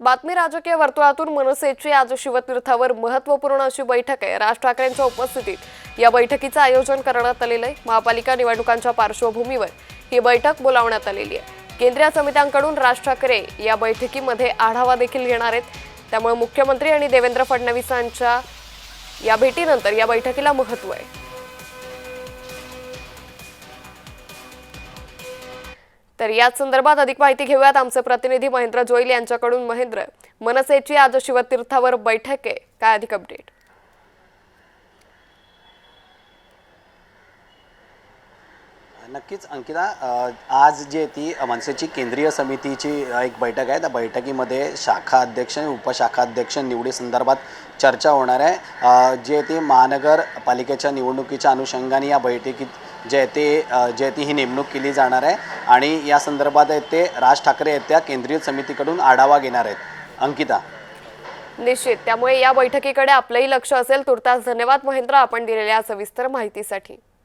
बातमी राजकीय वर्तुळातून मनसेची आज शिवतीर्थावर महत्त्वपूर्ण अशी बैठक आहे. राज ठाकरेंच्या उपस्थितीत या बैठकीचं आयोजन करण्यात आलेलं आहे. महापालिका निवडणुकांच्या पार्श्वभूमीवर ही बैठक बोलावण्यात आलेली आहे. केंद्रीय समित्यांकडून राज ठाकरे या बैठकीमध्ये आढावा देखील घेणार आहेत. त्यामुळे मुख्यमंत्री आणि देवेंद्र फडणवीसांच्या या भेटीनंतर या बैठकीला महत्त्व आहे. तर याच संदर्भात अधिक माहिती घेऊयात. आमचे प्रतिनिधी महेंद्र जोईल यांच्याकडून. महेंद्र मनसेची आज शिवतीर्थावर बैठक. आहे काय अधिक अपडेट नक्कीच अंकिता आज जी आहे ती मनसेची केंद्रीय समितीची एक बैठक आहे. त्या बैठकीमध्ये शाखा अध्यक्ष आणि उपशाखा अध्यक्ष निवडीसंदर्भात चर्चा होणार आहे. जी आहे ती महानगरपालिकेच्या निवडणुकीच्या अनुषंगाने या बैठकीत जे आहे ते जे ती ही नेमणूक केली जाणार आहे आणि या संदर्भात ते राज ठाकरे आहेत त्या केंद्रीय समितीकडून आढावा घेणार आहेत. अंकिता. निश्चित. त्यामुळे या बैठकीकडे आपलंही लक्ष असेल. तुर्तास धन्यवाद महेंद्र आपण दिलेल्या सविस्तर माहितीसाठी.